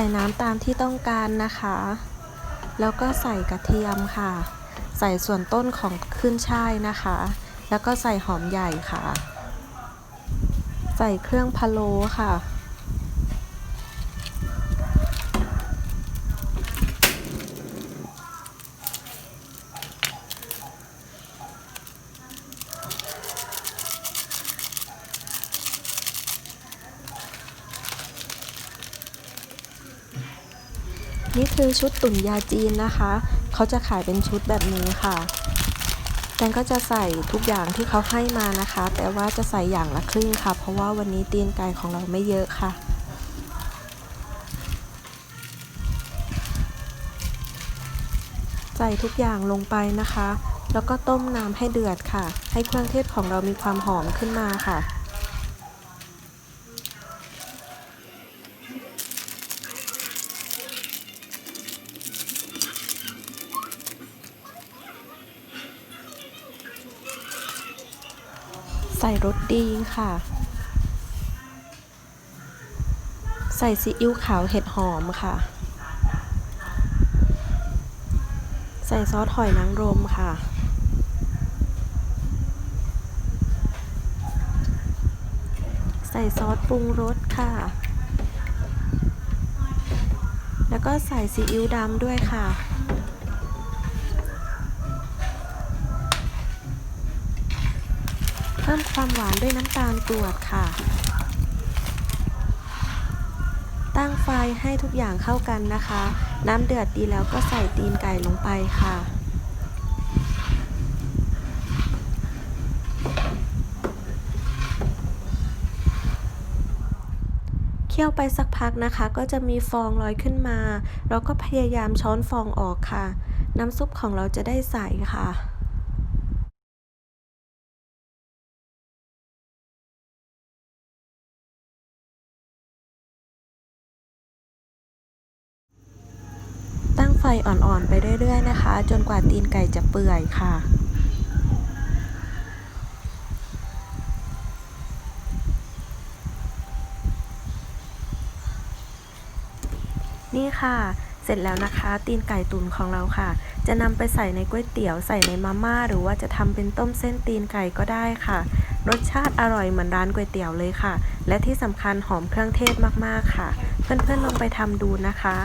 ส่น้ำตามที่ต้องการนะคะ แล้วก็ใส่กระเทียมค่ะ ใส่ส่วนต้นของขึ้นช่ายนะคะ แล้วก็ใส่หอมใหญ่ค่ะ ใส่เครื่องพะโล้ค่ะ นี่คือชุดตุ๋นยาจีนนะคะ เขาจะขายเป็นชุดแบบนี้ค่ะแตนก็จะใส่ทุกอย่างที่เขาให้มานะคะ แต่ว่าจะใส่อย่างละครึ่งค่ะ เพราะว่าวันนี้ตีนไก่ของเราไม่เยอะค่ะใส่ทุกอย่างลงไปนะคะ แล้วก็ต้มน้ำให้เดือดค่ะ ให้เครื่องเทศของเรามีความหอมขึ้นมาค่ะ ใส่รสดีค่ะ ใส่ซีอิ๊วขาวเห็ดหอมค่ะ ใส่ซอสหอยนางรมค่ะ ใส่ซอสปรุงรสค่ะ แล้วก็ใส่ซีอิ๊วดำด้วยค่ะ พิ่มความหวานด้วยน้ำตาลกรวดค่ะ ตั้งไฟให้ทุกอย่างเข้ากันนะคะ น้ำเดือดดีแล้วก็ใส่ตีนไก่ลงไปค่ะ เคี่ยวไปสักพักนะคะ ก็จะมีฟองลอยขึ้นมา เราก็พยายามช้อนฟองออกค่ะ น้ำซุปของเราจะได้ใสค่ะ ฟอ่อนๆไปเรื่อยๆนะคะ จนกว่าตีนไก่จะเปื่อยค่ะนี่ค่ะ เสร็จแล้วนะคะ ตีนไก่ตุ๋นของเราค่ะ จะนำไปใส่ในก๋วยเตี๋ยวใส่ในมาม่า หรือว่าจะทำเป็นต้มเส้นตีนไก่ก็ได้ค่ะ รสชาติอร่อยเหมือนร้านก๋วยเตี๋ยวเลยค่ะ และที่สำคัญหอมเครื่องเทศมากๆค่ะ เพื่อนๆลองไปทำดูนะคะ